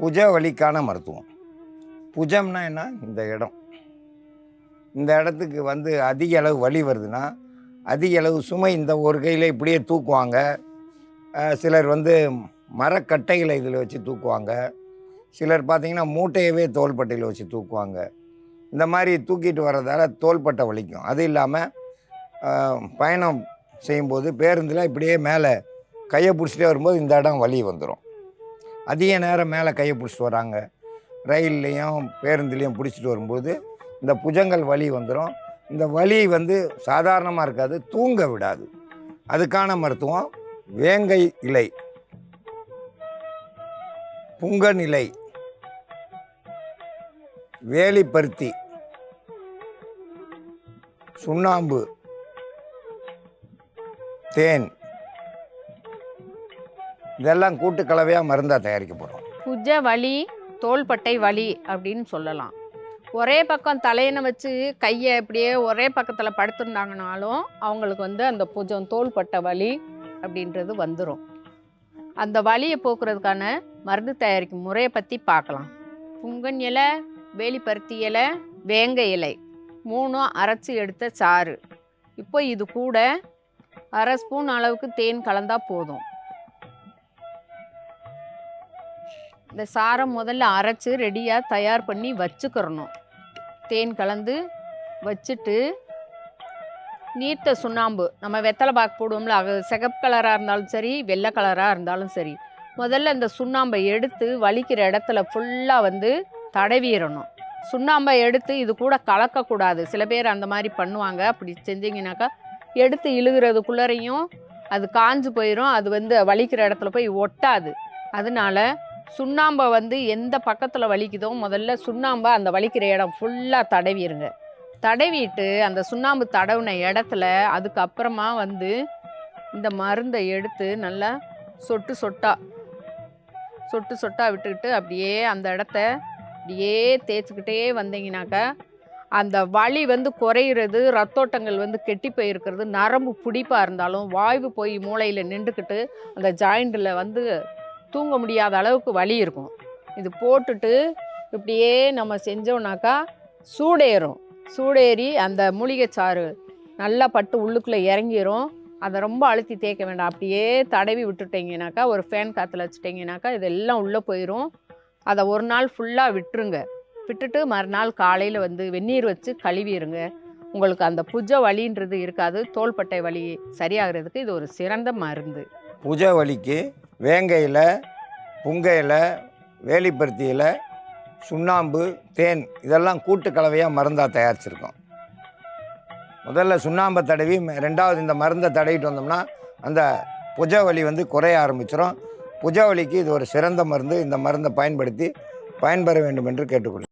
புஜ வலிக்கான மருத்துவம். புஜம்னா என்ன? இந்த இடம். இந்த இடத்துக்கு வந்து அதிக அளவு வலி வருதுன்னா அதிக அளவு சுமை இந்த ஒரு கையில் இப்படியே தூக்குவாங்க. சிலர் வந்து மரக்கட்டைகளை இதில் வச்சு தூக்குவாங்க. சிலர் பார்த்திங்கன்னா மூட்டையவே தோள்பட்டையில் வச்சு தூக்குவாங்க. இந்த மாதிரி தூக்கிட்டு வர்றதால தோள்பட்டை வலிக்கும். அது இல்லாமல் பயணம் செய்யும்போது பேருந்தில் இப்படியே மேலே கையை பிடிச்சிட்டே வரும்போது இந்த இடம் வலி வந்துடும் அதிக நேரம் மேலே கையை பிடிச்சிட்டு வராங்க. ரயில்லையும் பேருந்துலேயும் பிடிச்சிட்டு வரும்போது இந்த புஜங்கள் வலி வந்துடும் இந்த வலி வந்து சாதாரணமாக இருக்காது தூங்க விடாது. அதுக்கான மருத்துவம் வேங்கை இலை. புங்கன் இலை. வேலிப்பருத்தி. சுண்ணாம்பு. தேன். இதெல்லாம் கூட்டு கலவையாக மருந்தாக தயாரிக்க போகிறோம் புஜ வலி தோள்பட்டை வலி அப்படின்னு சொல்லலாம். ஒரே பக்கம் தலையணை வச்சு கையை இப்படியே ஒரே பக்கத்தில் படுத்திருந்தாங்கனாலும் அவங்களுக்கு வந்து அந்த புஜம் தோள்பட்டை வலி அப்படின்றது வந்துடும் அந்த வலியை போக்குறதுக்கான மருந்து தயாரிக்கும் முறையை பற்றி பார்க்கலாம். புங்கன் இலை வேலிப்பருத்தி இலை வேங்க இலை மூணும் அரைச்சி எடுத்த சாறு. இப்போ இது கூட அரை ஸ்பூன் அளவுக்கு தேன் கலந்தால் போதும். இந்த சாரை முதல்ல அரைச்சி ரெடியாக தயார் பண்ணி வச்சுக்கிறணும். தேன் கலந்து வச்சுட்டு நீர்த்த சுண்ணாம்பு நம்ம வெத்தலை பாக்கு போடுவோம்ல அது சிகப்பு கலராக இருந்தாலும் சரி வெள்ளை கலராக இருந்தாலும் சரி முதல்ல இந்த சுண்ணாம்பை எடுத்து வலிக்கிற இடத்துல ஃபுல்லாக வந்து தடவிடணும் சுண்ணாம்பை எடுத்து இது கூட கலக்கக்கூடாது. சில பேர் அந்த மாதிரி பண்ணுவாங்க. அப்படி செஞ்சிங்கனாக்கா எடுத்து இழுகிறதுக்குள்ளரையும் அது காஞ்சு போயிடும் அது வந்து வலிக்கிற இடத்துல போய் ஒட்டாது. அதனால சுண்ணாம்பை வந்து எந்த பக்கத்தில் வலிக்குதோ முதல்ல சுண்ணாம்பை அந்த வலிக்கிற இடம் ஃபுல்லாக தடவிடுங்க தடவிட்டு அந்த சுண்ணாம்பு தடவின இடத்துல அதுக்கப்புறமா வந்து இந்த மருந்தை எடுத்து நல்லா சொட்டு சொட்டா சொட்டு சொட்டா விட்டுக்கிட்டு அப்படியே அந்த இடத்த அப்படியே தேய்ச்சிக்கிட்டே வந்தீங்கனாக்கா அந்த வலி வந்து குறையிறது ரத்தோட்டங்கள் வந்து கெட்டி போயிருக்கிறது நரம்பு பிடிப்பாக இருந்தாலும் வாய்வு போய் மூளையில் நின்றுக்கிட்டு அந்த ஜாயிண்டில் வந்து தூங்க முடியாத அளவுக்கு வலி இருக்கும். இது போட்டுட்டு இப்படியே நம்ம செஞ்சோம்னாக்கா சூடேறும். சூடேறி அந்த மூலிகை சாறு நல்லா பட்டு உள்ளுக்குள்ளே இறங்கிரும். அதை ரொம்ப அழுத்தி தேய்க்க வேண்டாம். அப்படியே தடவி விட்டுட்டிங்கனாக்கா ஒரு ஃபேன் காற்றுல வச்சுட்டிங்கனாக்கா இதெல்லாம் உள்ளே போயிடும் அதை ஒரு நாள் ஃபுல்லாக விட்டுருங்க. விட்டுட்டு மறுநாள் காலையில் வந்து வெந்நீர் வச்சு கழுவிடுங்க உங்களுக்கு அந்த புஜ வலின்றது இருக்காது. தோள்பட்டை வலி சரியாகிறதுக்கு இது ஒரு சிறந்த மருந்து. புஜ வலிக்கு வேங்கையில் புங்கையில் வேலிப்பருத்தியில் சுண்ணாம்பு தேன் இதெல்லாம் கூட்டு கலவையாக மருந்தாக தயாரிச்சிருக்கோம். முதல்ல சுண்ணாம்பை தடவி ம- ரெண்டாவது இந்த மருந்தை தடவிட்டு வந்தோம்னா அந்த புஜ வலி வந்து குறைய ஆரம்பிச்சிடும் புஜ வலிக்கு இது ஒரு சிறந்த மருந்து. இந்த மருந்தை பயன்படுத்தி பயன்பெற வேண்டும் என்று கேட்டுக்கொள்கிறேன்.